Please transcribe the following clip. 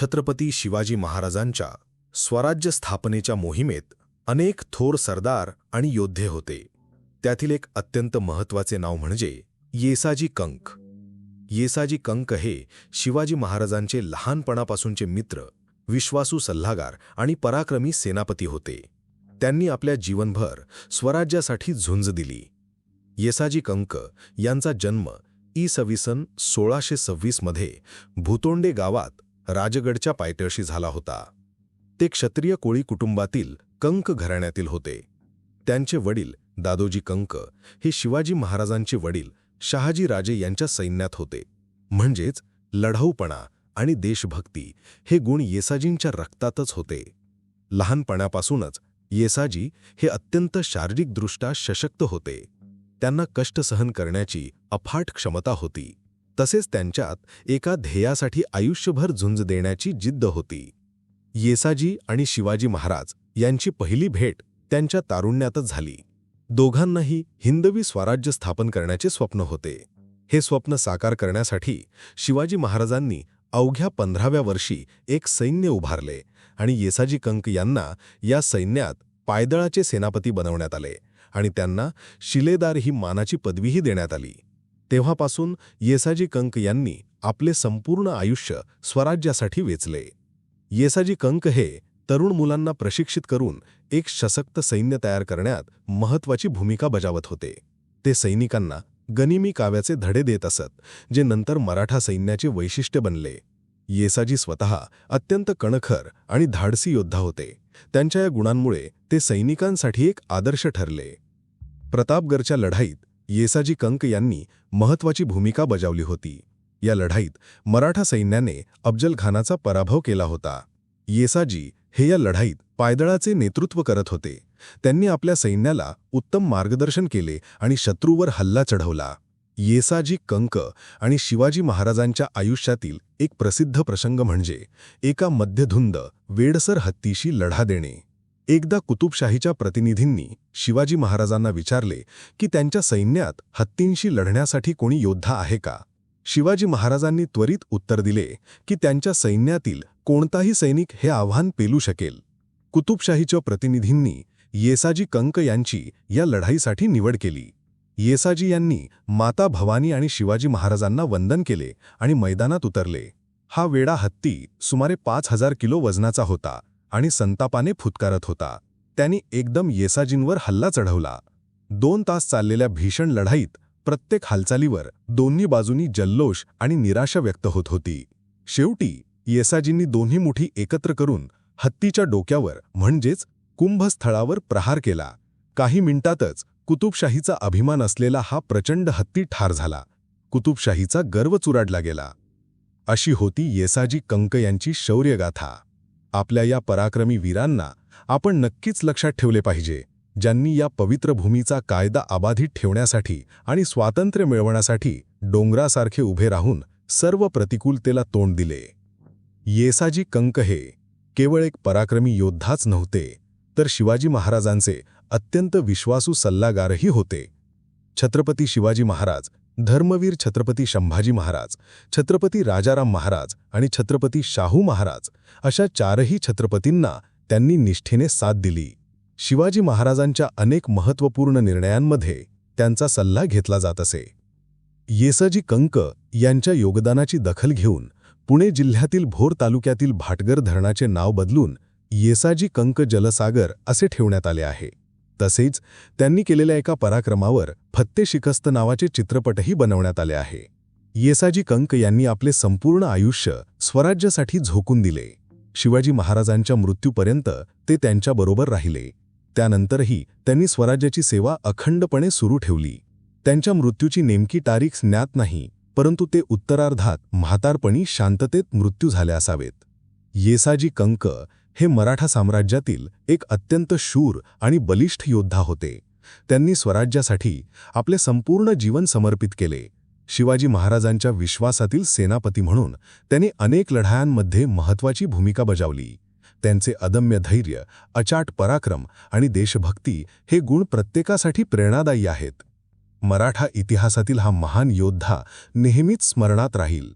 छत्रपती शिवाजी महाराजांच्या स्वराज्य स्थापनेच्या मोहिमेत अनेक थोर सरदार आणि योद्धे होते. त्यातील एक अत्यंत महत्त्वाचे नाव म्हणजे येसाजी कंक येसाजी कंक हे शिवाजी महाराजांचे लहानपणापासूनचे मित्र विश्वासू सल्लागार आणि पराक्रमी सेनापती होते. त्यांनी आपल्या जीवनभर स्वराज्यासाठी झुंज दिली. येसाजी कंक यांचा जन्म ई सव्वी सोळाशे सव्वीसमध्ये भूतोंडे गावात राजगडच्या पायथ्याशी झाला होता. ते क्षत्रिय कोळी कुटुंबातील कंक घराण्यातील होते. त्यांचे वडील दादोजी कंक हे शिवाजी महाराजांचे वडील शहाजी राजे यांच्या सैन्यात होते. म्हणजेच लढाऊपणा आणि देशभक्ती हे गुण येसाजींच्या रक्तातच होते. लहानपणापासूनच येसाजी हे अत्यंत शारीरिकदृष्ट्या सशक्त होते. त्यांना कष्ट सहन करण्याची अफाट क्षमता होती. तसेच त्यांच्यात एका ध्येयासाठी आयुष्यभर झुंज देण्याची जिद्द होती. येसाजी आणि शिवाजी महाराज यांची पहिली भेट त्यांच्या तारुण्यातच झाली. दोघांनाही हिंदवी स्वराज्य स्थापन करण्याचे स्वप्न होते. हे स्वप्न साकार करण्यासाठी शिवाजी महाराजांनी अवघ्या पंधराव्या वर्षी एक सैन्य उभारले आणि येसाजी कंक यांना या सैन्यात पायदळाचे सेनापती बनवण्यात आले आणि त्यांना शिलेदार ही मानाची पदवीही देण्यात आली. तेव्हापासून येसाजी कंक यांनी आपले संपूर्ण आयुष्य स्वराज्यासाठी वेचले. येसाजी कंक हे तरुण मुलांना प्रशिक्षित करून एक सशक्त सैन्य तयार करण्यात महत्त्वाची भूमिका बजावत होते. ते सैनिकांना गनिमी काव्याचे धडे देत असत जे नंतर मराठा सैन्याचे वैशिष्ट्य बनले. येसाजी स्वतः अत्यंत कणखर आणि धाडसी योद्धा होते. त्यांच्या या गुणांमुळे ते सैनिकांसाठी एक आदर्श ठरले. प्रतापगडच्या लढाईत येसाजी कंक यांनी महत्त्वाची भूमिका बजावली होती. या लढाईत मराठा सैन्याने अफजलखानाचा पराभव केला होता. येसाजी हे या लढाईत पायदळाचे नेतृत्व करत होते. त्यांनी आपल्या सैन्याला उत्तम मार्गदर्शन केले आणि शत्रूवर हल्ला चढवला. येसाजी कंक आणि शिवाजी महाराजांच्या आयुष्यातील एक प्रसिद्ध प्रसंग म्हणजे एका मध्यधुंद वेडसर हत्तीशी लढा देणे. एकदा कुतुबशाहीच्या प्रतिनिधींनी शिवाजी महाराजांना विचारले की त्यांच्या सैन्यात हत्तींशी लढण्यासाठी कोणी योद्धा आहे का? शिवाजी महाराजांनी त्वरित उत्तर दिले की त्यांच्या सैन्यातील कोणताही सैनिक हे आव्हान पेलू शकेल. कुतुबशाहीच्या प्रतिनिधींनी येसाजी कंक यांची या लढाईसाठी निवड केली. येसाजी यांनी माता भवानी आणि शिवाजी महाराजांना वंदन केले आणि मैदानात उतरले. हा वेडा हत्ती सुमारे पाच हजार किलो वजनाचा होता. आणि संतापाने फुतकारत होता. त्यांनी एकदम येसाजींवर हल्ला चढवला. दोन तास चाललेल्या भीषण लढाईत प्रत्येक हालचालीवर दोन्ही बाजूंनी जल्लोष आणि निराशा व्यक्त होत होती. शेवटी येसाजींनी दोन्ही मुठी एकत्र करून हत्तीच्या डोक्यावर म्हणजेच कुंभस्थळावर प्रहार केला. काही मिनिटातच कुतुबशाहीचा अभिमान असलेला हा प्रचंड हत्ती ठार झाला. कुतुबशाहीचा गर्व चुराडला गेला. अशी होती येसाजी कंक यांची शौर्यगाथा. आपल्या या पराक्रमी वीरांना आपण नक्कीच लक्षात ठेवले पाहिजे ज्यांनी या पवित्र भूमीचा कायदा अबाधित ठेवण्यासाठी आणि स्वातंत्र्य मिळवण्यासाठी डोंगरासारखे उभे राहून सर्व प्रतिकूलतेला तोंड दिले. येसाजी कंक हे केवळ एक पराक्रमी योद्धाच नव्हते तर शिवाजी महाराजांचे अत्यंत विश्वासू सल्लागारही होते. छत्रपती शिवाजी महाराज धर्मवीर छत्रपती संभाजी महाराज छत्रपती राजाराम महाराज आणि छत्रपती शाहू महाराज अशा चारही छत्रपतींना त्यांनी निष्ठेने साथ दिली. शिवाजी महाराजांच्या अनेक महत्त्वपूर्ण निर्णयांमध्ये त्यांचा सल्ला घेतला जात असे. येसाजी कंक यांच्या योगदानाची दखल घेऊन पुणे जिल्ह्यातील भोर तालुक्यातील भाटगर धरणाचे नाव बदलून येसाजी कंक जलसागर असे ठेवण्यात आले आहे. तसेच त्यांनी केलेल्या एका पराक्रमावर फत्ते शिकस्त नावाचे चित्रपटही बनवण्यात आले आहे. येसाजी कंक यांनी आपले संपूर्ण आयुष्य स्वराज्यासाठी झोकून दिले. शिवाजी महाराजांच्या मृत्यूपर्यंत ते त्यांच्याबरोबर राहिले. त्यानंतरही त्यांनी स्वराज्याची सेवा अखंडपणे सुरू ठेवली. त्यांच्या मृत्यूची नेमकी तारीख ज्ञात नाही परंतु ते उत्तरार्धात म्हातारपणी शांततेत मृत्यू झाले असावेत. येसाजी कंक हे मराठा साम्राज्यातील एक अत्यंत शूर आणि बलिष्ठ योद्धा होते. त्यांनी स्वराज्यासाठी आपले संपूर्ण जीवन समर्पित केले. शिवाजी महाराजांच्या विश्वासातील सेनापती म्हणून त्यांनी अनेक लढायांमध्ये महत्त्वाची भूमिका बजावली. त्यांचे अदम्य धैर्य अचाट पराक्रम आणि देशभक्ती हे गुण प्रत्येकासाठी प्रेरणादायी आहेत. मराठा इतिहासातील हा महान योद्धा नेहमीच स्मरणात राहील.